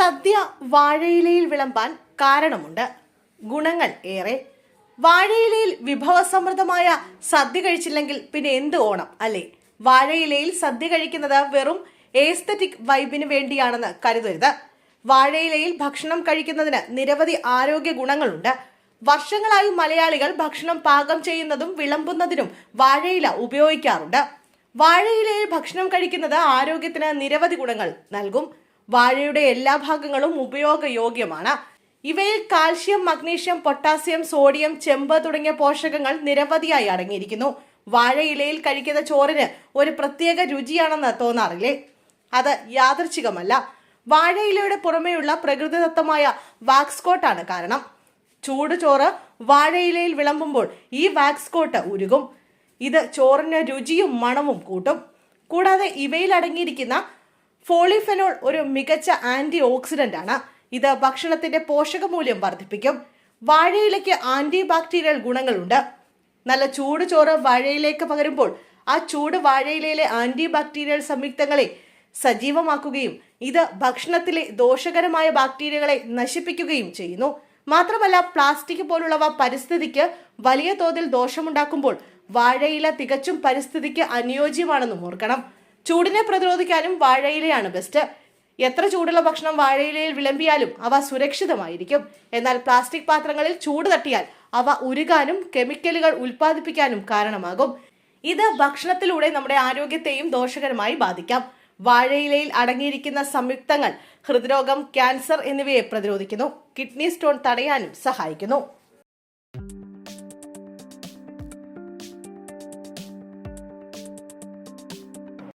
സദ്യ വാഴയിലയിൽ വിളമ്പാൻ കാരണമുണ്ട്. ഗുണങ്ങൾ ഏറെ. വാഴയിലയിൽ വിഭവസമൃദ്ധമായ സദ്യ കഴിച്ചില്ലെങ്കിൽ പിന്നെ എന്ത് ഓണം അല്ലേ? വാഴയിലയിൽ സദ്യ കഴിക്കുന്നത് വെറും ഏസ്തറ്റിക് വൈബിന് വേണ്ടിയാണെന്ന് കരുതരുത്. വാഴയിലയിൽ ഭക്ഷണം കഴിക്കുന്നതിന് നിരവധി ആരോഗ്യ ഗുണങ്ങളുണ്ട്. വർഷങ്ങളായി മലയാളികൾ ഭക്ഷണം പാകം ചെയ്യുന്നതും വിളമ്പുന്നതിനും വാഴയില ഉപയോഗിക്കാറുണ്ട്. വാഴയിലയിൽ ഭക്ഷണം കഴിക്കുന്നത് ആരോഗ്യത്തിന് നിരവധി ഗുണങ്ങൾ നൽകും. വാഴയുടെ എല്ലാ ഭാഗങ്ങളും ഉപയോഗയോഗ്യമാണ്. ഇവയിൽ കാൽഷ്യം മഗ്നീഷ്യം പൊട്ടാസ്യം സോഡിയം ചെമ്പ് തുടങ്ങിയ പോഷകങ്ങൾ നിരവധിയായി അടങ്ങിയിരിക്കുന്നു. വാഴ ഇലയിൽ കഴിക്കുന്ന ചോറിന് ഒരു പ്രത്യേക രുചിയാണെന്ന് തോന്നാറില്ലേ? അത് യാദർച്ഛികമല്ല വാഴയിലയുടെ പുറമെയുള്ള പ്രകൃതിദത്തമായ വാക്സ് കോട്ടാണ് കാരണം. ചൂട് ചോറ് വാഴയിലയിൽ വിളമ്പുമ്പോൾ ഈ വാക്സ് കോട്ട് ഉരുകും. ഇത് ചോറിന് രുചിയും മണവും കൂട്ടും. കൂടാതെ ഇവയിൽ അടങ്ങിയിരിക്കുന്ന ഫോളിഫെനോൾ ഒരു മികച്ച ആന്റി ഓക്സിഡന്റ് ആണ് ഇത് ഭക്ഷണത്തിന്റെ പോഷകമൂല്യം വർദ്ധിപ്പിക്കും. വാഴയിലയ്ക്ക് ആന്റി ബാക്ടീരിയൽ ഗുണങ്ങളുണ്ട്. നല്ല ചൂട് ചോറ് വാഴയിലേക്ക് പകരുമ്പോൾ ആ ചൂട് വാഴയിലയിലെ ആന്റി ബാക്ടീരിയൽ സംയുക്തങ്ങളെ സജീവമാക്കുകയും ഇത് ഭക്ഷണത്തിലെ ദോഷകരമായ ബാക്ടീരിയകളെ നശിപ്പിക്കുകയും ചെയ്യുന്നു. മാത്രമല്ല പ്ലാസ്റ്റിക് പോലുള്ളവ പരിസ്ഥിതിക്ക് വലിയ തോതിൽ ദോഷമുണ്ടാക്കുമ്പോൾ വാഴയില തികച്ചും പരിസ്ഥിതിക്ക് അനുയോജ്യമാണെന്നും ഓർക്കണം. ചൂടിനെ പ്രതിരോധിക്കാനും വാഴയിലയാണ് ബെസ്റ്റ് എത്ര ചൂടുള്ള ഭക്ഷണം വാഴയിലയിൽ വിളമ്പിയാലും അവ സുരക്ഷിതമായിരിക്കും. എന്നാൽ പ്ലാസ്റ്റിക് പാത്രങ്ങളിൽ ചൂട് തട്ടിയാൽ അവ ഉരുകാനും കെമിക്കലുകൾ ഉൽപ്പാദിപ്പിക്കാനും കാരണമാകും. ഇത് ഭക്ഷണത്തിലൂടെ നമ്മുടെ ആരോഗ്യത്തെയും ദോഷകരമായി ബാധിക്കാം. വാഴയിലയിൽ അടങ്ങിയിരിക്കുന്ന സംയുക്തങ്ങൾ ഹൃദ്രോഗം ക്യാൻസർ എന്നിവയെ പ്രതിരോധിക്കുന്നു. കിഡ്നി സ്റ്റോൺ തടയാനും സഹായിക്കുന്നു.